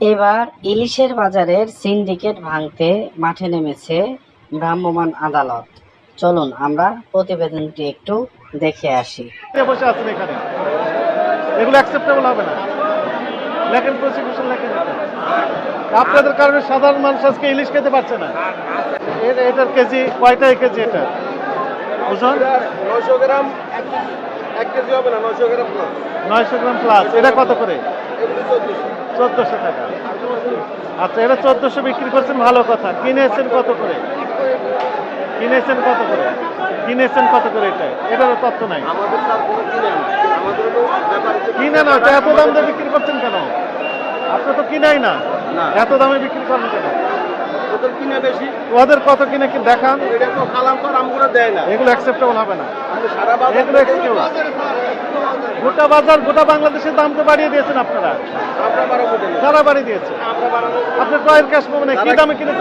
এবার ইলিশের বাজারের সিন্ডিকেট ভাঙতে মাঠে নেমেছে ভ্রাম্যমাণ আদালত। চলুন আমরা প্রতিবেদনটি একটু দেখে আসি। বসে আছেন এখানে? এগুলো অ্যাকসেপ্টেবল হবে না। লেখেন প্রসিকিউশন লেখেন আপনাদের কারণে সাধারণ মানুষ আজকে ইলিশ খেতে পারছে না। এর- এটার কেজি কয়টাই কেজি এটা? ওজন? নয়শো গ্রাম এক- কেজি হবে না নয়শো গ্রাম প্লাস নয়শো গ্রাম প্লাস এটা কত করে? চোদ্দশো টাকা। আচ্ছা এটা চোদ্দশো বিক্রি করছেন ভালো কথা। কিনেছেন কত করে? কিনেছেন কত করে? কিনেছেন কত করে এটা? এটারও তথ্য নাই। কোনো না এত দাম দিয়ে বিক্রি করছেন কেন? আপনি তো কিনাই না। এত দামে বিক্রি করেন কেন? ওদের কিনে বেশি। ওদের কত কিনে কি দেখান? এটা তো খালাম তো আমগুলো দেয় না। এগুলো অ্যাকসেপ্টেবল হবে না। সারা বাজার এগুলো excuse। গোটা বাজার গোটা বাংলাদেশের দাম তো বাড়িয়ে দিয়েছেন আপনারা। যারা বাড়িয়ে দিয়েছে আপনি ক্রয়ের ক্যাশ পাবেন কি দামে কোনো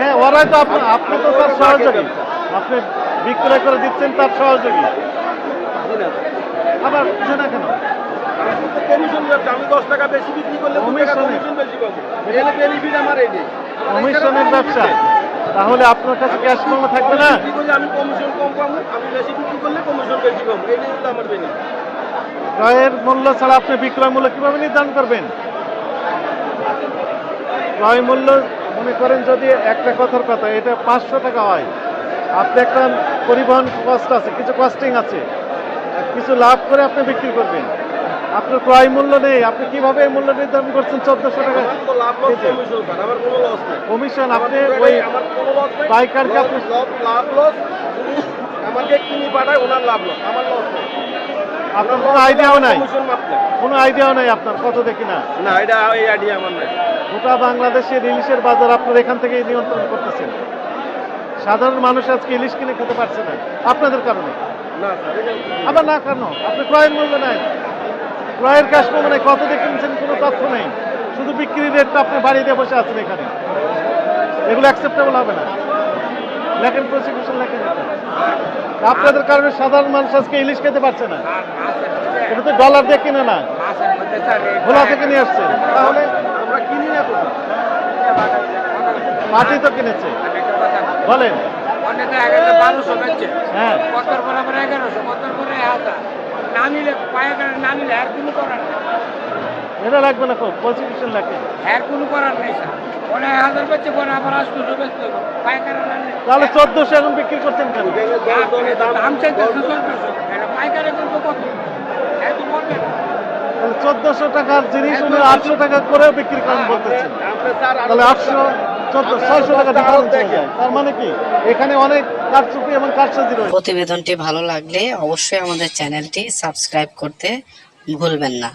হ্যাঁ ওরাই তো আপনি তো তার সহযোগী। আপনি বিক্রয় করে দিচ্ছেন তার সহযোগী। আবার বুঝে না কেন কমিশন আমি দশ টাকা বেশি বিক্রি করলে? কমিশন বেশি পাবো। কমিশনের ব্যবসা। তাহলে আপনার কাছে ক্যাশ মেমো থাকবে না? আমি কমিশন কম পাবো আমি বেশি বিক্রি করলে কমিশন বেশি পাবো হলো আমার বেনিফিট। ক্রয়ের মূল্য ছাড়া আপনি বিক্রয় মূল্য কীভাবে নির্ধারণ করবেন? ক্রয় মূল্য মনে করেন যদি একটা কথার কথা এটা পাঁচশো টাকা হয়। আপনি একটা পরিবহন কস্ট আছে কিছু কস্টিং আছে। কিছু লাভ করে আপনি বিক্রি করবেন। আপনার ক্রয় মূল্য নেই আপনি কীভাবে এই মূল্য নির্ধারণ করছেন চোদ্দশো টাকা কমিশন আপনি ওই পাইকারকে আপনি লাভ লস আমাকে কিনি পাঠায় ওনার লাভ লস আমার লস আপনার কোনো আইডিয়াও নাই কোনো আইডিয়াও নাই আপনার কত দেখি না? না এটা এই আইডিয়া আমার নাই। গোটা বাংলাদেশের ইলিশের বাজার আপনার এখান থেকেই নিয়ন্ত্রণ করতেছেন। সাধারণ মানুষ আজকে ইলিশ কিনে খেতে পারছে না। আপনাদের কারণে? আবার না কেন? আপনি ক্রয়ের মূল্য নাই ক্রয়ের ক্যাশ মানে কত দিয়ে কিনছেন কোনো তথ্য নেই। শুধু বিক্রির রেটটা আপনি দিয়ে বসে আছেন এখানে। এগুলো অ্যাকসেপ্টেবল হবে না। লেখেন প্রসিকিউশন লেখেন আপনাদের কারণে সাধারণ মানুষ আজকে ইলিশ খেতে পারছে না। এটা তো ডলার দিয়ে কিনে না। ভোলা থেকে নিয়ে আসছে। তাহলে আমরা কিনি না মাটি তো কিনেছে। বলেন। হ্যাঁ। করে না নিলে পায়ে না নিলে আর কোনো করার নেই। এটা লাগবে না প্রসিকিউশন লেখেন আর কোনো করার নেই স্যার। হাজার বেচছে পরে আবার আটশোশো বেচতে হবে না নিলে। তাহলে চোদ্দশো এখন বিক্রি করছেন কেন? দাম দাম চাইতে চোদ্দশো পাইকারে করব কত? এত বলবে না। তাহলে চোদ্দশো টাকার জিনিস উনি আটশো টাকা করেও বিক্রি করেন বলতেছেন। আপনি তাহলে আটশো চোদ্দ মানে এখানে অনেক এবং প্রতিবেদনটি ভালো লাগলে অবশ্যই আমাদের চ্যানেলটি সাবস্ক্রাইব করতে ভুলবেন না।